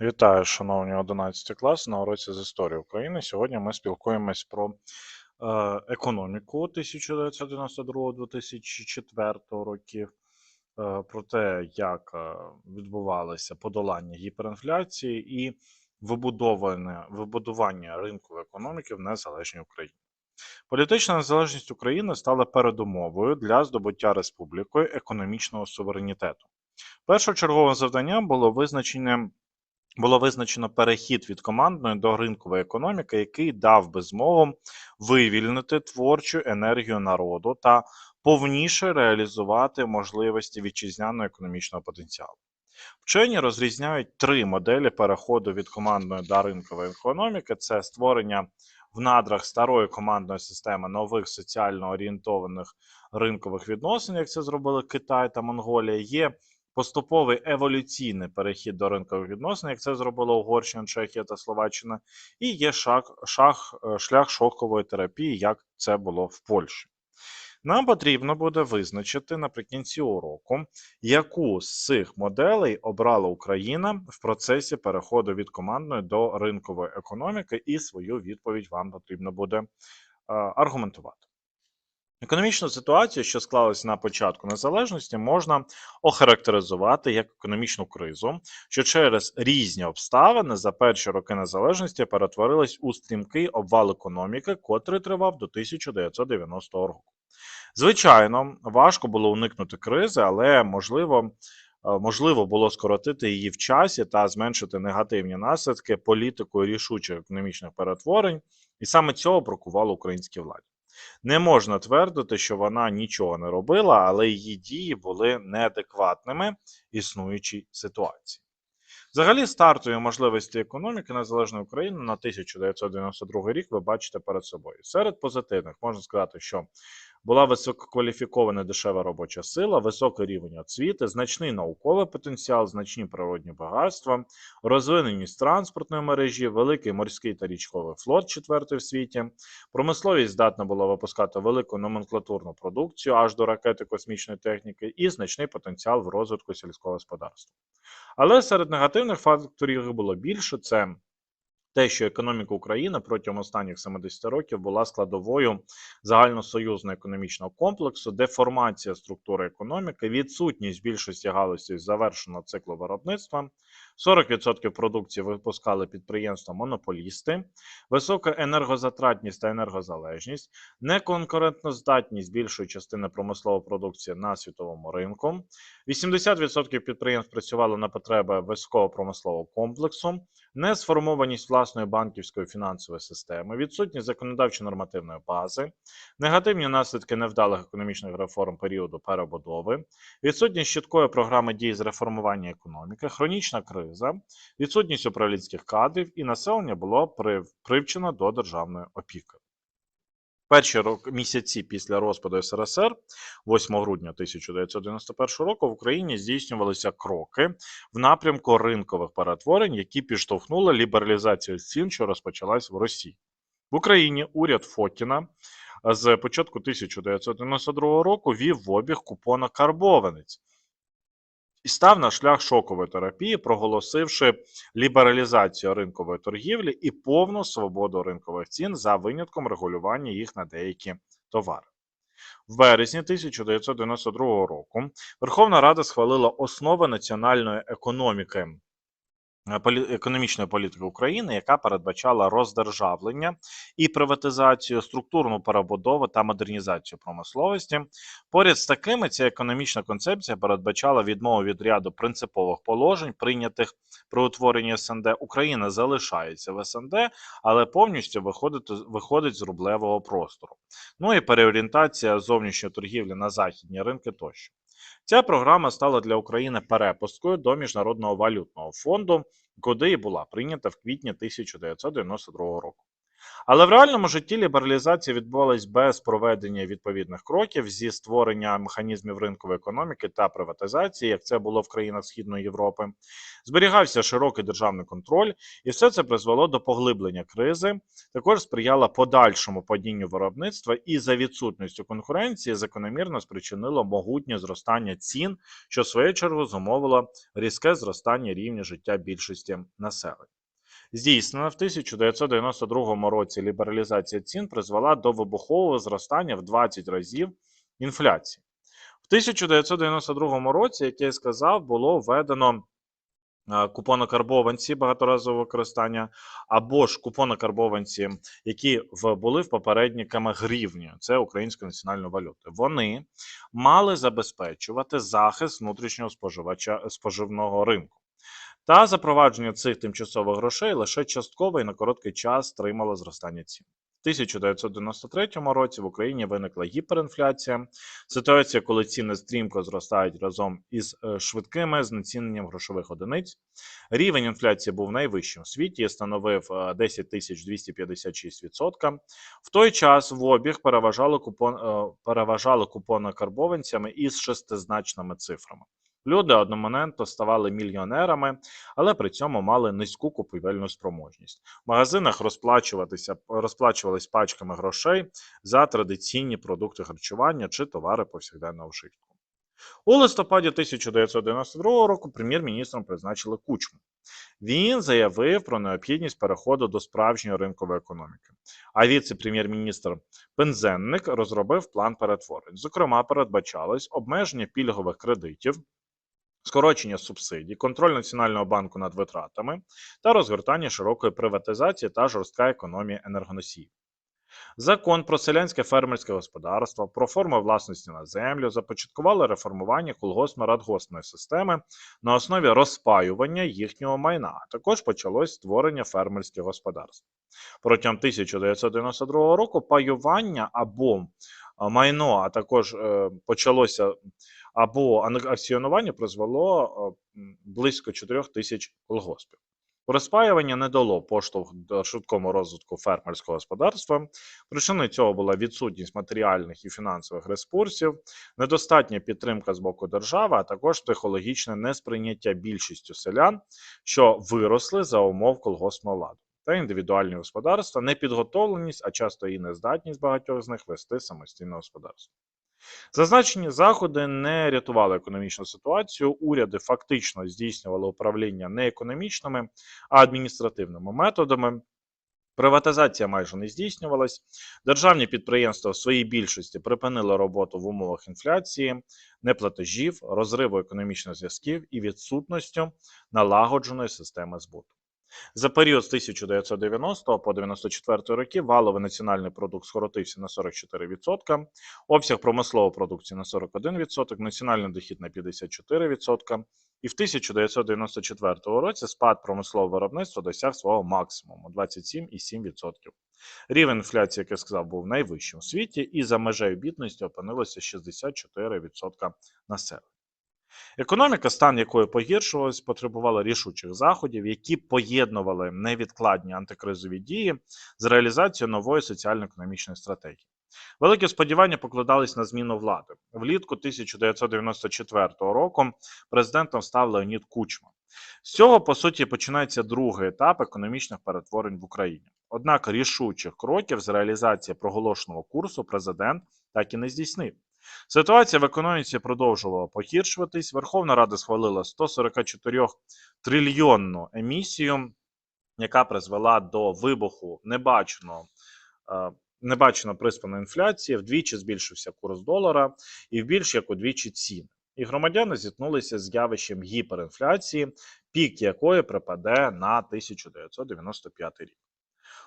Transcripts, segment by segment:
Вітаю, шановні 11 класи на уроці з історії України. Сьогодні ми спілкуємось про е, економіку 1992-2004 років, е, про те, як е, відбувалося подолання гіперінфляції і вибудування ринкової економіки в незалежній Україні. Політична незалежність України стала передумовою для здобуття республікою економічного суверенітету. Першочерговим завданням було визначення було визначено перехід від командної до ринкової економіки, який дав би змогу вивільнити творчу енергію народу та повніше реалізувати можливості вітчизняного економічного потенціалу. Вчені розрізняють три моделі переходу від командної до ринкової економіки: це створення в надрах старої командної системи нових соціально орієнтованих ринкових відносин, як це зробили Китай та Монголія. Є поступовий еволюційний перехід до ринкових відносин, як це зробила Угорщина, Чехія та Словаччина, і є шаг, шаг, е, шлях шокової терапії, як це було в Польщі. Нам потрібно буде визначити наприкінці уроку, яку з цих моделей обрала Україна в процесі переходу від командної до ринкової економіки, і свою відповідь вам потрібно буде е, аргументувати. Економічну ситуацію, що склалася на початку незалежності, можна охарактеризувати як економічну кризу, що через різні обставини за перші роки незалежності перетворилась у стрімкий обвал економіки, котрий тривав до 1990 року. Звичайно, важко було уникнути кризи, але можливо. Е, можливо було скоротити її в часі та зменшити негативні наслідки політикою рішучих економічних перетворень, і саме цього бракувало українській владі. Не можна твердити, що вона нічого не робила, але її дії були неадекватними існуючій ситуації. Взагалі, стартові можливості економіки Незалежної України на 1992 рік ви бачите перед собою. Серед позитивних можна сказати, що була висококваліфікована дешева робоча сила, високий рівень освіти, значний науковий потенціал, значні природні багатства, розвиненість транспортної мережі, великий морський та річковий флот, четвертий в світі. Промисловість здатна була випускати велику номенклатурну продукцію аж до ракети космічної техніки, і значний потенціал в розвитку сільського господарства. Але серед негативних факторів було більше: це те, що економіка України протягом останніх 70 років була складовою загальносоюзного економічного комплексу, деформація структури економіки, відсутність більшості галузі завершеного циклу виробництва, 40% продукції випускали підприємства монополісти, висока енергозатратність та енергозалежність, неконкурентноздатність більшої частини промислової продукції на світовому ринку, 80% підприємств працювали на потреби військово промислового комплексу, несформованість власної банківської фінансової системи, відсутність законодавчо нормативної бази, негативні наслідки невдалих економічних реформ періоду перебудови, відсутність чіткої програми дій з реформування економіки, хронічна криза, відсутність управлінських кадрів і населення було привчено до державної опіки. Перші місяці після розпаду СРСР, 8 грудня 1991 року, в Україні здійснювалися кроки в напрямку ринкових перетворень, які підштовхнули лібералізацію цін, що розпочалась в Росії. В Україні уряд Фокіна з початку 1992 року вів в обіг купона карбованець і став на шлях шокової терапії, проголосивши лібералізацію ринкової торгівлі і повну свободу ринкових цін за винятком регулювання їх на деякі товари. В березні 1992 року Верховна Рада схвалила основи національної економіки економічної політики України, яка передбачала роздержавлення і приватизацію, структурну перебудову та модернізацію промисловості. Поряд з такими ця економічна концепція передбачала відмову від ряду принципових положень, прийнятих при утворенні СНД. Україна залишається в СНД, але повністю виходить виходить з рублевого простору. Ну і переорієнтація зовнішньої торгівлі на західні ринки тощо. Ця програма стала для України перепусткою до Міжнародного валютного фонду, куди і була прийнята в квітні 1992 року. Але в реальному житті лібералізація відбувалась без проведення відповідних кроків зі створення механізмів ринкової економіки та приватизації, як це було в країнах Східної Європи. Зберігався широкий державний контроль, і все це призвело до поглиблення кризи. Також сприяло подальшому падінню виробництва і за відсутністю конкуренції закономірно спричинило могутнє зростання цін, що в свою чергу зумовило різке зростання рівня життя більшості населення. Здійснена в 1992 році лібералізація цін призвела до вибухового зростання в 20 разів інфляції. В 1992 році, як я і сказав, було введено е, купонокарбованці багаторазового використання, або ж купонокарбованці, які були в попередниками гривні, це української національної валюти. Вони мали забезпечувати захист внутрішнього споживача споживного ринку. Та запровадження цих тимчасових грошей лише частково і на короткий час стримало зростання цін. В 1993 році в Україні виникла гіперінфляція, ситуація, коли ціни стрімко зростають разом із е, швидкими знеціненням грошових одиниць. Рівень інфляції був найвищим в світі і становив е, 10 256%. В той час в обіг переважали купон, е, переважали купони карбованцями із шестизначними цифрами. Люди одномоментно ставали мільйонерами, але при цьому мали низьку купівельну спроможність. В магазинах розплачуватися розплачувались пачками грошей за традиційні продукти харчування чи товари повсякденного вжитку. У листопаді 1992 року прем'єр-міністром призначили Кучму. Він заявив про необхідність переходу до справжньої ринкової економіки. А віце-прем'єр-міністр Пензенник розробив план перетворень. Зокрема, передбачалось обмеження пільгових кредитів, скорочення субсидій, контроль Національного банку над витратами та розгортання широкої приватизації та жорстка економія енергоносіїв. Закон про селянське фермерське господарство, про форми власності на землю започаткували реформування колгоспно-радгоспної системи на основі розпаювання їхнього майна. а Також почалось створення фермерських господарств. Протягом 1992 року паювання або майно, а також е, почалося або ан- акціонування призвело е, близько 4 тисяч колгоспів. Розпаювання не дало поштовх до швидкому розвитку фермерського господарства. Причиною цього була відсутність матеріальних і фінансових ресурсів, недостатня підтримка з боку держави, а також психологічне несприйняття більшістю селян, що виросли за умов колгоспного ладу, та індивідуальні господарства, непідготовленість, а часто і нездатність багатьох з них вести самостійне господарство. Зазначені заходи не рятували економічну ситуацію. Уряди фактично здійснювали управління не економічними, а адміністративними методами. Приватизація майже не здійснювалась. Державні підприємства в своїй більшості припинили роботу в умовах інфляції, неплатежів, розриву економічних зв'язків і відсутністю налагодженої системи збуту. За період з 1990 по 94 роки валовий національний продукт скоротився на 44%, обсяг промислової продукції на 41%, національний дохід на 54%. І в 1994 році спад промислового виробництва досяг свого максимуму 27,7%. Рівень інфляції, як я сказав, був найвищим у світі, і за межею бідності опинилося 64% населення. Економіка, стан якої погіршувалась, потребувала рішучих заходів, які поєднували невідкладні антикризові дії з реалізацією нової соціально-економічної стратегії. Великі сподівання покладались на зміну влади. Влітку 1994 року президентом став Леонід Кучма. З цього, по суті, починається другий етап економічних перетворень в Україні. Однак рішучих кроків з реалізації проголошеного курсу президент так і не здійснив. Ситуація в економіці продовжувала погіршуватись. Верховна Рада схвалила 144 трильйонну емісію, яка призвела до вибуху небаченого. е, Небачено приспаної інфляції, вдвічі збільшився курс долара і в більш як удвічі ціни. І громадяни зіткнулися з явищем гіперінфляції, пік якої припаде на 1995 рік.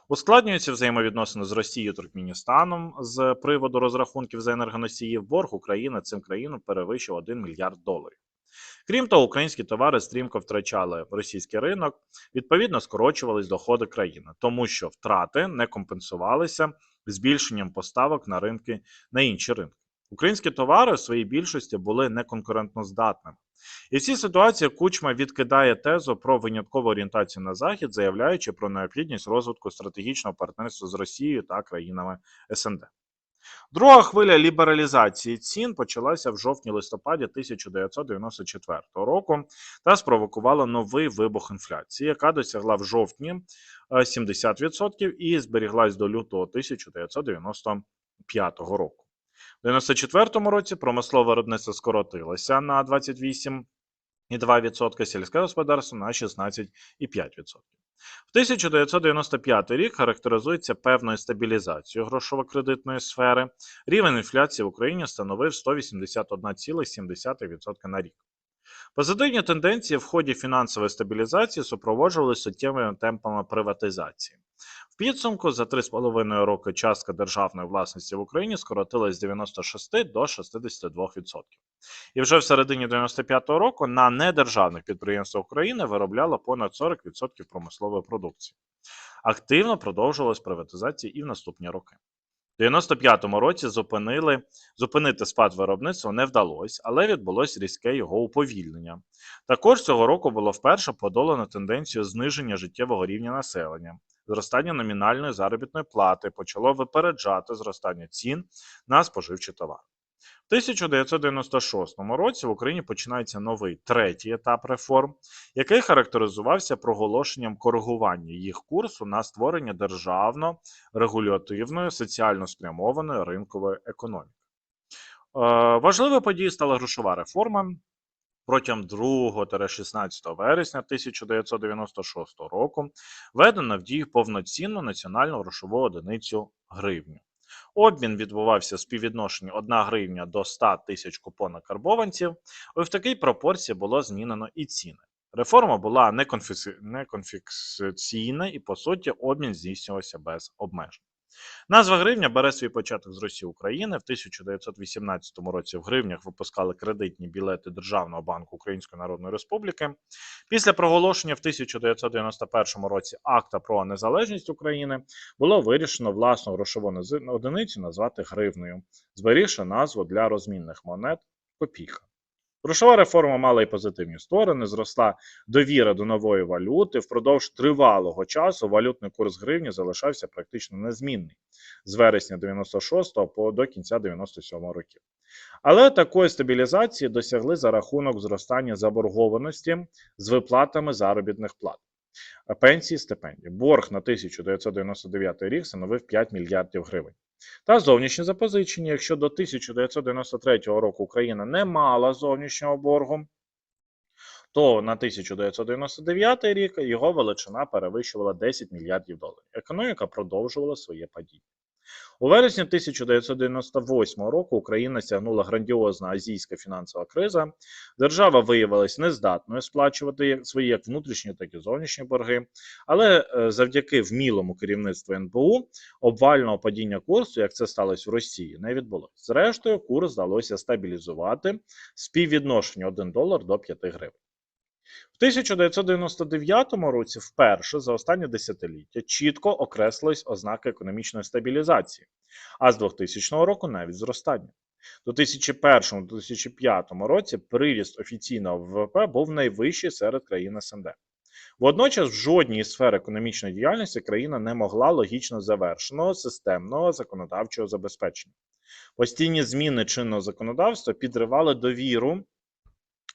Ускладнюються взаємовідносини з Росією та Туркменістаном з приводу розрахунків за енергоносії. Борг України цим країнам перевищив 1 мільярд доларів. Крім того, українські товари стрімко втрачали російський ринок, відповідно скорочувались доходи країни, тому що втрати не компенсувалися збільшенням поставок на ринки на інші ринки. Українські товари в своїй більшості були неконкурентноздатними. І в цій ситуації Кучма відкидає тезу про виняткову орієнтацію на захід, заявляючи про необхідність розвитку стратегічного партнерства з Росією та країнами СНД. Друга хвиля лібералізації цін почалася в жовтні-листопаді 1994 року та спровокувала новий вибух інфляції, яка досягла в жовтні е, 70% і зберіглась до лютого 1995 року. У 1994 році промислове виробництво скоротилося на 28,2%, сільське господарство на 16,5%. В 1995 рік характеризується певною стабілізацією грошово-кредитної сфери. Рівень інфляції в Україні становив 181,7% на рік. Позитивні тенденції в ході фінансової стабілізації супроводжувалися суттєвими темпами приватизації. В підсумку за 3,5 роки частка державної власності в Україні скоротилась з 96 до 62%. І вже в середині 95-го року на недержавних підприємствах України виробляло понад 40% промислової продукції. Активно продовжувалась приватизація і в наступні роки. У 95-му році зупинили, зупинити спад виробництва не вдалося, але відбулось різке його уповільнення. Також цього року було вперше подолано тенденцію зниження життєвого рівня населення. Зростання номінальної заробітної плати почало випереджати зростання цін на споживчі товари. В 1996 році в Україні починається новий третій етап реформ, який характеризувався проголошенням коригування їх курсу на створення державно регулятивної соціально спрямованої ринкової економіки. Е, важливою подією стала грошова реформа. Протягом 2-16 вересня 1996 року введено в дію повноцінну національну грошову одиницю гривню. Обмін відбувався в співвідношенні 1 гривня до 100 тисяч купона карбованців, і в такій пропорції було змінено і ціни. Реформа була неконфіс... неконфіксаційна і, по суті, обмін здійснювався без обмежень. Назва гривня бере свій початок з Росії України. В 1918 році в гривнях випускали кредитні білети Державного банку Української Народної Республіки. Після проголошення в 1991 році акта про незалежність України було вирішено власну грошову одиницю назвати гривнею, зберігши назву для розмінних монет копійка. Грошова реформа мала і позитивні сторони. Зросла довіра до нової валюти. Впродовж тривалого часу валютний курс гривні залишався практично незмінний з вересня 96 по до кінця 97 років. Але такої стабілізації досягли за рахунок зростання заборгованості з виплатами заробітних плат. Пенсії, стипендії. Борг на 1999 рік становив 5 мільярдів гривень. Та зовнішні запозичення, якщо до 1993 року Україна не мала зовнішнього боргу, то на 1999 рік його величина перевищувала 10 мільярдів доларів. Економіка продовжувала своє падіння. У вересні 1998 року Україна сягнула грандіозна азійська фінансова криза. Держава виявилась нездатною сплачувати свої як внутрішні, так і зовнішні борги. Але е, завдяки вмілому керівництву НБУ обвального падіння курсу, як це сталося в Росії, не відбулося. Зрештою, курс вдалося стабілізувати співвідношення 1 долар до 5 гривень. В 1999 році вперше за останнє десятиліття чітко окреслились ознаки економічної стабілізації, а з 2000 року навіть зростання. У 2001-2005 році приріст офіційного ВВП був найвищий серед країн СНД. Водночас в жодній сфер економічної діяльності країна не могла логічно завершеного системного законодавчого забезпечення. Постійні зміни чинного законодавства підривали довіру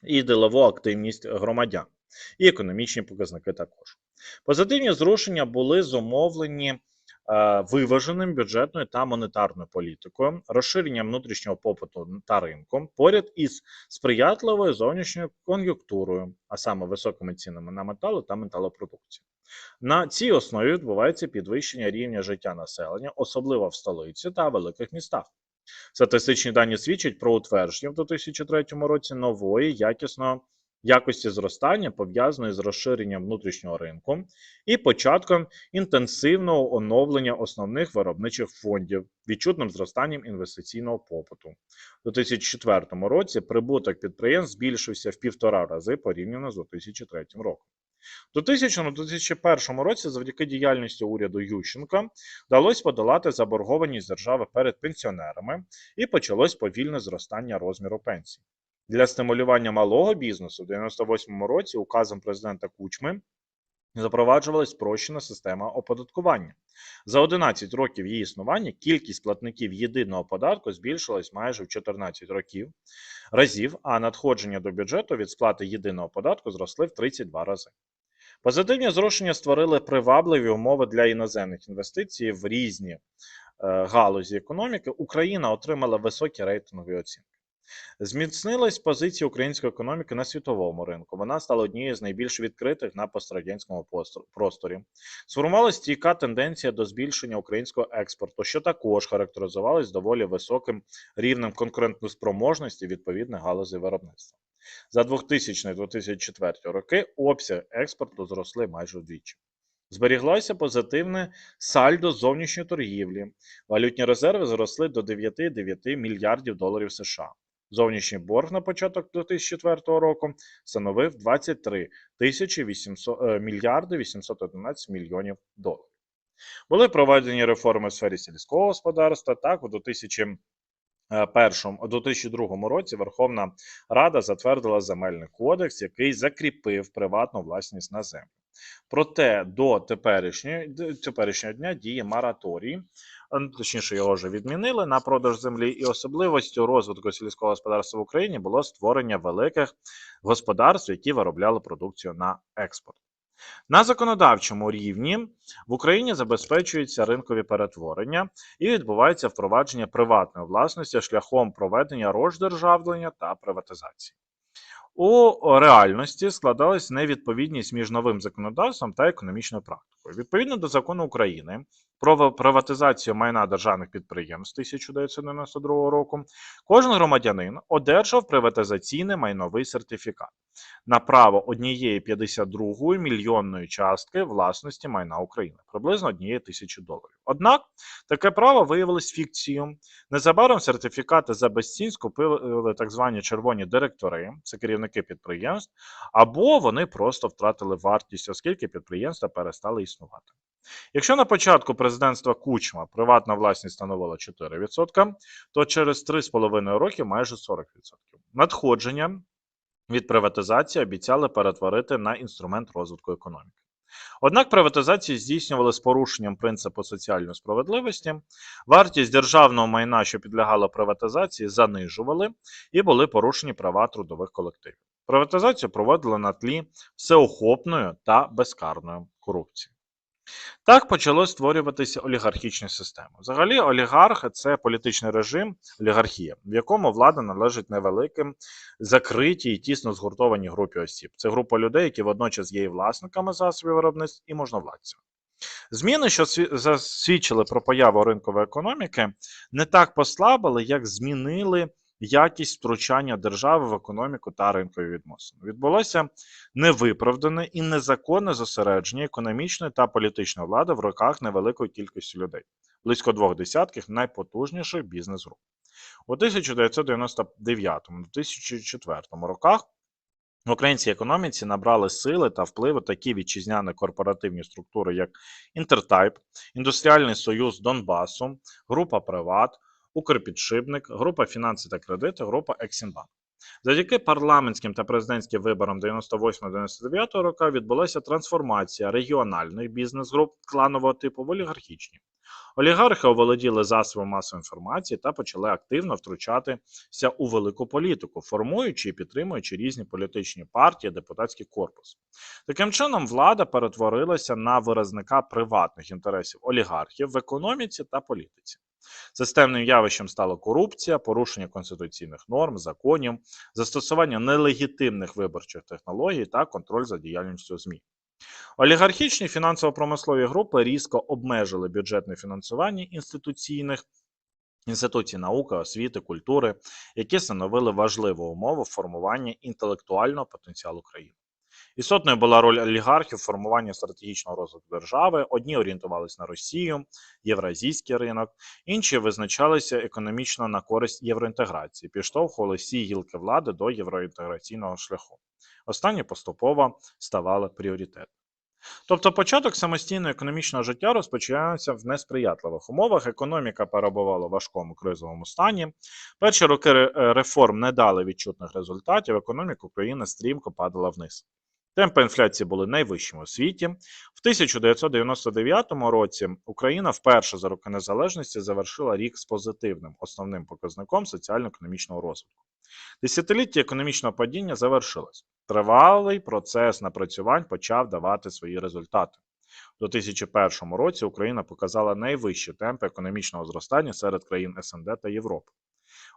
і ділову активність громадян, і економічні показники також. Позитивні зрушення були зумовлені е, виваженим бюджетною та монетарною політикою, розширенням внутрішнього попиту та ринку, поряд із сприятливою зовнішньою кон'юнктурою, а саме високими цінами на метали та металопродукцію. На цій основі відбувається підвищення рівня життя населення, особливо в столиці та великих містах. Статистичні дані свідчать про утвердження в 2003 році нової якісної якості зростання, пов'язаної з розширенням внутрішнього ринку і початком інтенсивного оновлення основних виробничих фондів, відчутним зростанням інвестиційного попиту. У 2004 році прибуток підприємств збільшився в півтора рази порівняно з 2003 роком. У 2000-2001 році, завдяки діяльності уряду Ющенка, вдалося подолати заборгованість держави перед пенсіонерами і почалось повільне зростання розміру пенсій. Для стимулювання малого бізнесу в 98-му році указом президента Кучми запроваджувалась спрощена система оподаткування. За 11 років її існування кількість платників єдиного податку збільшилась майже в 14 років разів, а надходження до бюджету від сплати єдиного податку зросли в 32 рази. Позитивні зрушення створили привабливі умови для іноземних інвестицій в різні е, галузі економіки. Україна отримала високі рейтингові оцінки. Зміцнилась позиція української економіки на світовому ринку. Вона стала однією з найбільш відкритих на пострадянському просторі. Сформувалася стійка тенденція до збільшення українського експорту, що також характеризувалась доволі високим рівнем конкурентноспроможності відповідних галузей виробництва. За 2000-2004 роки обсяг експорту зросли майже вдвічі. Зберіглося позитивне сальдо зовнішньої торгівлі. Валютні резерви зросли до 9,9 мільярдів доларів США. Зовнішній борг на початок 2004 року становив 23 тисячі 800, е, мільярди 811 мільйонів доларів. Були проведені реформи в сфері сільського господарства. Так, у 2000 е, першому у 2002 році Верховна Рада затвердила земельний кодекс, який закріпив приватну власність на землю. Проте до теперішнього, теперішнього дня діє мораторій, ну, точніше його вже відмінили на продаж землі, і особливістю розвитку сільського господарства в Україні було створення великих господарств, які виробляли продукцію на експорт. На законодавчому рівні в Україні забезпечуються ринкові перетворення і відбувається впровадження приватної власності шляхом проведення роздержавлення та приватизації. У реальності складалась невідповідність між новим законодавством та економічною практикою. Відповідно до закону України про приватизацію майна державних підприємств 1992 року, кожен громадянин одержав приватизаційний майновий сертифікат на право однієї 52 мільйонної частки власності майна України, приблизно однієї тисячі доларів. Однак таке право виявилось фікцією. Незабаром сертифікати за безцінь скупили так звані червоні директори, це керівники підприємств, або вони просто втратили вартість, оскільки підприємства перестали існувати. Якщо на початку президентства Кучма приватна власність становила 4%, то через 3,5 роки майже 40%. Надходження від приватизації обіцяли перетворити на інструмент розвитку економіки. Однак приватизації здійснювали з порушенням принципу соціальної справедливості. Вартість державного майна, що підлягало приватизації, занижували і були порушені права трудових колективів. Приватизацію проводили на тлі всеохопної та безкарної корупції. Так почало створюватися олігархічні системи. Взагалі, олігарх це політичний режим, олігархія, в якому влада належить невеликим, закритій і тісно згуртованій групі осіб. Це група людей, які водночас є і власниками засобів виробництв і можновладцями. Зміни, що засвідчили про появу ринкової економіки, не так послабили, як змінили якість втручання держави в економіку та ринкові відносини. Відбулося невиправдане і незаконне зосередження економічної та політичної влади в руках невеликої кількості людей, близько двох десятків найпотужніших бізнес-груп. У 1999-2004 роках в українській економіці набрали сили та впливи такі вітчизняні корпоративні структури, як Інтертайп, Індустріальний союз Донбасу, Група Приват, Укрпідшипник, Група фінанси та кредити, Група Ексімбанк. Завдяки парламентським та президентським виборам 98-99 року відбулася трансформація регіональних бізнес-груп кланового типу в олігархічні. Олігархи оволоділи засобами масової інформації та почали активно втручатися у велику політику, формуючи і підтримуючи різні політичні партії, депутатський корпус. Таким чином, влада перетворилася на виразника приватних інтересів олігархів в економіці та політиці. Системним явищем стала корупція, порушення конституційних норм, законів, застосування нелегітимних виборчих технологій та контроль за діяльністю ЗМІ. Олігархічні фінансово-промислові групи різко обмежили бюджетне фінансування інституційних інституцій науки, освіти, культури, які становили важливу умову формування інтелектуального потенціалу країни. Істотною була роль олігархів в формуванні стратегічного розвитку держави. Одні орієнтувалися на Росію, євразійський ринок, інші визначалися економічно на користь євроінтеграції, підштовхували всі гілки влади до євроінтеграційного шляху. Останні поступово ставали пріоритетом. Тобто початок самостійного економічного життя розпочинається в несприятливих умовах. Економіка перебувала в важкому кризовому стані. Перші роки е, реформ не дали відчутних результатів. Економіка України стрімко падала вниз. Темпи інфляції були найвищими у світі. В 1999 році Україна вперше за роки незалежності завершила рік з позитивним основним показником соціально-економічного розвитку. Десятиліття економічного падіння завершилось. Тривалий процес напрацювань почав давати свої результати. У 2001 році Україна показала найвищі темпи економічного зростання серед країн СНД та Європи.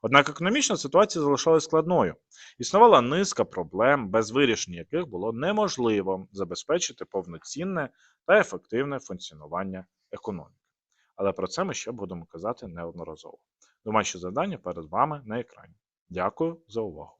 Однак економічна ситуація залишалась складною. Існувала низка проблем, без вирішення яких було неможливо забезпечити повноцінне та ефективне функціонування економіки. Але про це ми ще будемо казати неодноразово. Домашнє завдання перед вами на екрані. Дякую за увагу.